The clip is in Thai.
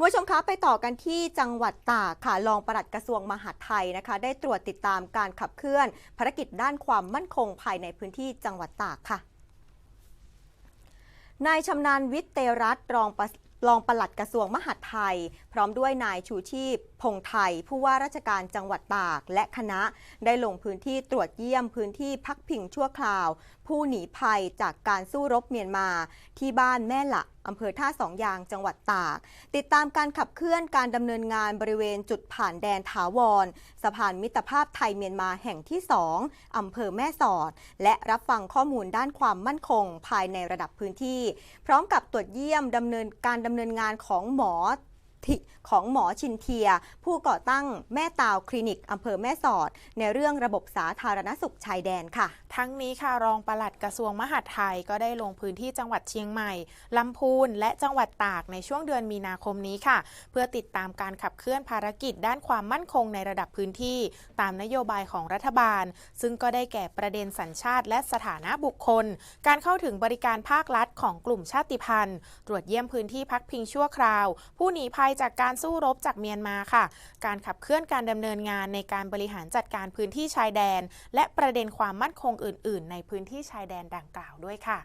คุณผู้ชมคะไปต่อกันที่จังหวัดตากค่ะรองปลัดกระทรวงมหาดไทยนะคะ ได้ตรวจติดตามการขับเคลื่อน ภารกิจด้านความมั่นคงภายในพื้นที่จังหวัดตากค่ะนายชำนาญวิทย์เตรัตน์รองปะ รองปลัดกระทรวงมหาดไทย พร้อมด้วยนายชูชีพ พงไทย ผู้ว่าราชการจังหวัดตากและคณะ ได้ลงพื้นที่ตรวจเยี่ยมพื้นที่พักพิงชั่วคราว ผู้หนีภัยจากการสู้รบเมียนมา ที่บ้านแม่ละอำเภอท่าสองยางจังหวัดตาก ติดตามการขับเคลื่อนการดำเนินงานบริเวณจุดผ่านแดนถาวร สะพานมิตรภาพไทยเมียนมาแห่งที่2อำเภอแม่สอด และรับฟังข้อมูลด้านความมั่นคง ภายในระดับพื้นที่ พร้อมกับตรวจเยี่ยมดำเนินการดดำเนินงานของหมอที่ของหมอชินเทีย ผู้ก่อตั้งแม่ตาวคลินิกอำเภอแม่สอด ในเรื่องระบบสาธารณสุขชายแดนค่ะทั้งนี้ค่ะรองปลัดกระทรวงมหาดไทยก็ได้ลงพื้นที่จังหวัดเชียงใหม่ลำพูนและจังหวัดตากในช่วงเดือนมีนาคมนี้ค่ะ เพื่อติดตามการขับเคลื่อนภารกิจด้านความมั่นคงในระดับพื้นที่ ตามนโยบายของรัฐบาล ซึ่งก็ได้แก่ประเด็นสัญชาติและสถานะบุคคล การเข้าถึงบริการภาครัฐของกลุ่มชาติพันธุ์ ตรวจเยี่ยมพื้นที่พักพิงชั่วคราว ผู้หนีภัยจากการสู้รบจากเมียนมาค่ะ การขับเคลื่อนการดำเนินงานในการบริหารจัดการพื้นที่ชายแดน และประเด็นความมั่นคงอื่น ๆ ในพื้นที่ชายแดนดังกล่าวด้วยค่ะ